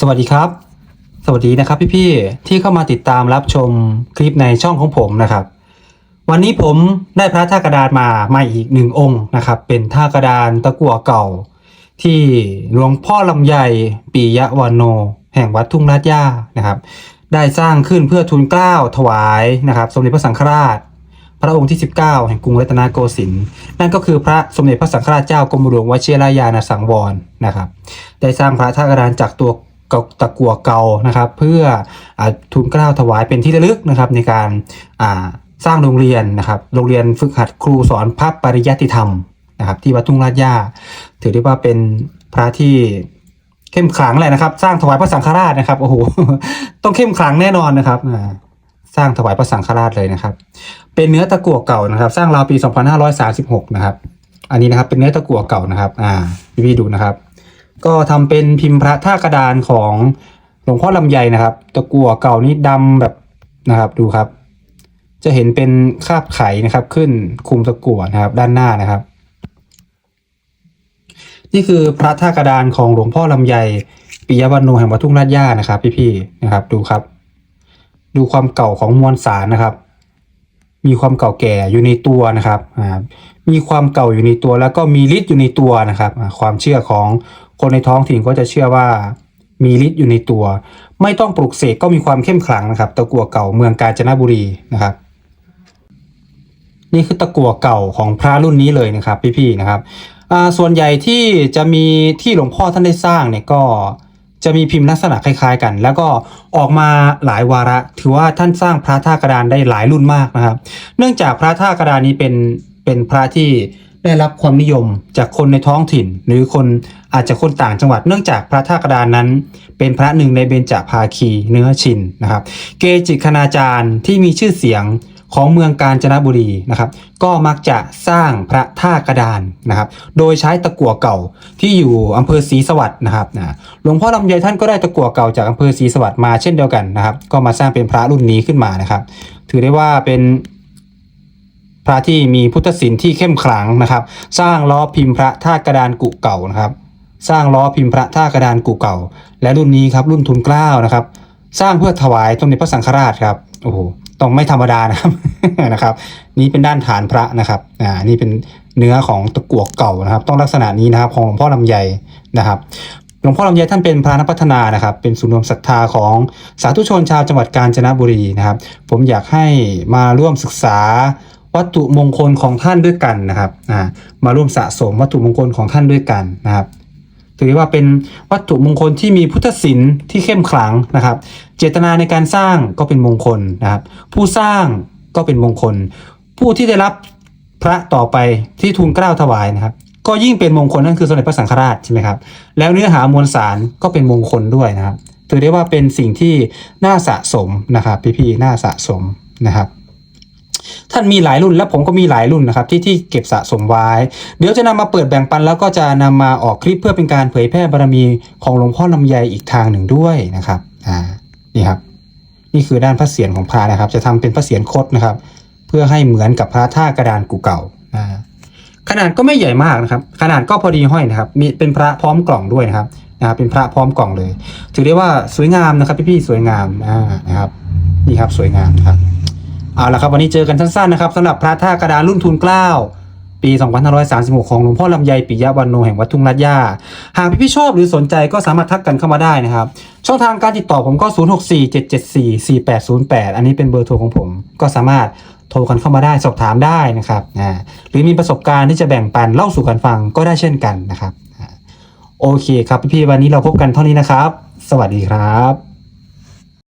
สวัสดีครับ สวัสดีนะครับพี่ๆที่เข้ามาติดตามรับชมคลิปในช่องของผมนะครับ วันนี้ผมได้พระท่ากระดานมามาอีกหนึ่งองค์นะครับ เป็นท่ากระดานตะกั่วเก่า ที่หลวงพ่อลำไยปียะวานโน แห่งวัดทุ่งลาดย่านะครับ ได้สร้างขึ้นเพื่อทุนเกล้าถวายนะครับ สมเด็จพระสังฆราช พระองค์ที่ 19 แห่งกรุงรัตนโกสินทร์นั่นก็คือพระสมเด็จพระสังฆราชเจ้ากรมหลวงวชิรยานสังวรนะครับ ได้สร้างพระท่ากระดานจากตัว ตะกัวเก่านะครับ เพื่ออทุนเกล้าถวายเป็นที่ระลึกนะครับ ในการสร้างโรงเรียนนะครับ โรงเรียนฝึกหัดครูสอนพระปริยัติธรรมนะครับ ที่วัดทุ่งลาดย่าถือได้ว่าเป็นพระที่เข้มขลังแหละนะครับ สร้างถวายพระสังฆราชนะครับโอ้โหต้องเข้มขลังแน่นอนนะครับสร้างถวายพระสังฆราชเลยนะครับ เป็นเนื้อตะกั่วเก่านะครับ สร้างราวปี 2536 นะครับ อันนี้นะครับเป็นเนื้อตะกั่วเก่านะครับ อ่าพี่ดูนะครับ ก็ทำเป็นพิมพ์พระท่ากระดานของหลวงพ่อลำไยนะครับ ตะกั่วเก่านี้ดำแบบนะครับดูครับ จะเห็นเป็นคาบไขนะครับ ขึ้นคุมตะกั่วนะครับ ด้านหน้านะครับ นี่คือพระท่ากระดานของหลวงพ่อลำไยปิยวันโนแห่งวัดทุ่งลาดย่านะครับ พี่ๆนะครับ ดูครับ ดูความเก่าของมวลสารนะครับ มีความเก่าแก่อยู่ในตัวนะครับมีความเก่าอยู่ในตัวแล้วก็มีฤทธิ์อยู่ในตัวนะครับ ความเชื่อของ คนในท้องถิ่นก็จะเชื่อว่ามีฤทธิ์อยู่ในตัว ไม่ต้องปลุกเสกก็มีความเข้มขลังนะครับ ตะกั่วเก่าเมืองกาญจนบุรีนะครับ นี่คือตะกั่วเก่าของพระรุ่นนี้เลยนะครับพี่ๆนะครับส่วนใหญ่ที่จะมีที่หลวงพ่อท่านได้สร้างเนี่ยก็จะมีพิมพ์ลักษณะคล้ายๆกัน แล้วก็ออกมาหลายวาระ ถือว่าท่านสร้างพระท่ากระดานได้หลายรุ่นมากนะครับ เนื่องจากพระท่ากระดานนี้เป็นเป็นพระที่ ได้รับความนิยมจากคนในท้องถิ่น หรือคนอาจจะคนต่างจังหวัดเนื่องจากพระท่ากระดานนั้น เป็นพระหนึ่งในเบญจภาคีเนื้อชินนะครับ เกจิคณาจารย์ที่มีชื่อเสียงของเมืองกาญจนบุรีนะครับ ก็มักจะสร้างพระท่ากระดานนะครับ โดยใช้ตะกั่วเก่าที่อยู่อำเภอศรีสวัสดิ์นะครับนะหลวงพ่อลำไยท่านก็ได้ตะกั่วเก่าจากอำเภอศรีสวัสดิ์มาเช่นเดียวกันนะครับ ก็มาสร้างเป็นพระรุ่นนี้ขึ้นมานะครับ ถือได้ว่าเป็น พระที่มีพุทธศิลป์ที่เข้มขลังนะครับ สร้างล้อพิมพ์พระท่ากระดานกุเก่านะครับ สร้างล้อพิมพ์พระท่ากระดานกุเก่า และรุ่นนี้ครับรุ่นทุนเกล้านะครับ สร้างเพื่อถวายสมเด็จพระสังฆราชครับโอ้โหต้องไม่ธรรมดานะครับนะครับ นี่เป็นด้านฐานพระนะครับอ่านี่เป็นเนื้อของตะกั่วเก่านะครับ ต้องลักษณะนี้นะครับของหลวงพ่อลำไยนะครับหลวงพ่อลำไยท่านเป็นพระนักพัฒนานะครับ เป็นศูนย์รวมศรัทธาของสาธุชนชาวจังหวัดกาญจนบุรีนะครับ ผมอยากให้มาร่วมศึกษา วัตถุมงคลของท่านด้วยกันนะครับมาร่วมสะสมวัตถุมงคลของท่านด้วยกันนะครับถือว่าเป็นวัตถุมงคลที่มีพุทธศิลป์ที่เข้มขลังนะครับ เจตนาในการสร้างก็เป็นมงคลนะครับ ผู้สร้างก็เป็นมงคล ผู้ที่ได้รับพระต่อไปที่ทูลเกล้าถวายนะครับ ก็ยิ่งเป็นมงคลนั่นคือสมเด็จพระสังฆราชใช่ไหมครับแล้วเนื้อหามวลสารก็เป็นมงคลด้วยนะครับถือได้ว่าเป็นสิ่งที่น่าสะสมนะครับพี่ๆน่าสะสมนะครับ ท่านมีหลายรุ่น และผมก็มีหลายรุ่นนะครับที่ที่เก็บสะสมไว้ เดี๋ยวจะนำมาเปิดแบ่งปัน แล้วก็จะนำมาออกคลิปเพื่อเป็นการเผยแพร่บารมีของหลวงพ่อลำไยอีกทางหนึ่งด้วยนะครับอ่านี่ครับ นี่คือด้านพระเศียรของพระนะครับ จะทำเป็นพระเศียรคดนะครับ เพื่อให้เหมือนกับพระท่ากระดานกูเก่าอ่าขนาดก็ไม่ใหญ่มากนะครับ ขนาดก็พอดีห้อยนะครับ มีเป็นพระพร้อมกล่องด้วยนะครับนะครับเป็นพระพร้อมกล่องเลย ถือได้ว่าสวยงามนะครับพี่ๆสวยงามอ่านะครับนี่ครับสวยงามครับ เอาละครับวันนี้เจอกันสั้นๆนะครับสำหรับพระท่ากระดานรุ่นทุนเกล้าปี 2536 ของหลวงพ่อลำไยปิยะวันโนแห่งวัดทุ่งลาดย่าหากพี่ๆชอบหรือสนใจก็สามารถทักกันเข้ามาได้นะครับ ช่องทางการติดต่อผมก็ 0647744808 อันนี้เป็นเบอร์โทรของผมก็สามารถโทรกันเข้ามาได้สอบถามได้นะครับอ่าหรือมีประสบการณ์ที่จะแบ่งปันเล่าสู่กันฟังก็ได้เช่นกันนะครับ โอเคครับพี่ๆวันนี้เราพบกันเท่านี้นะครับ สวัสดีครับ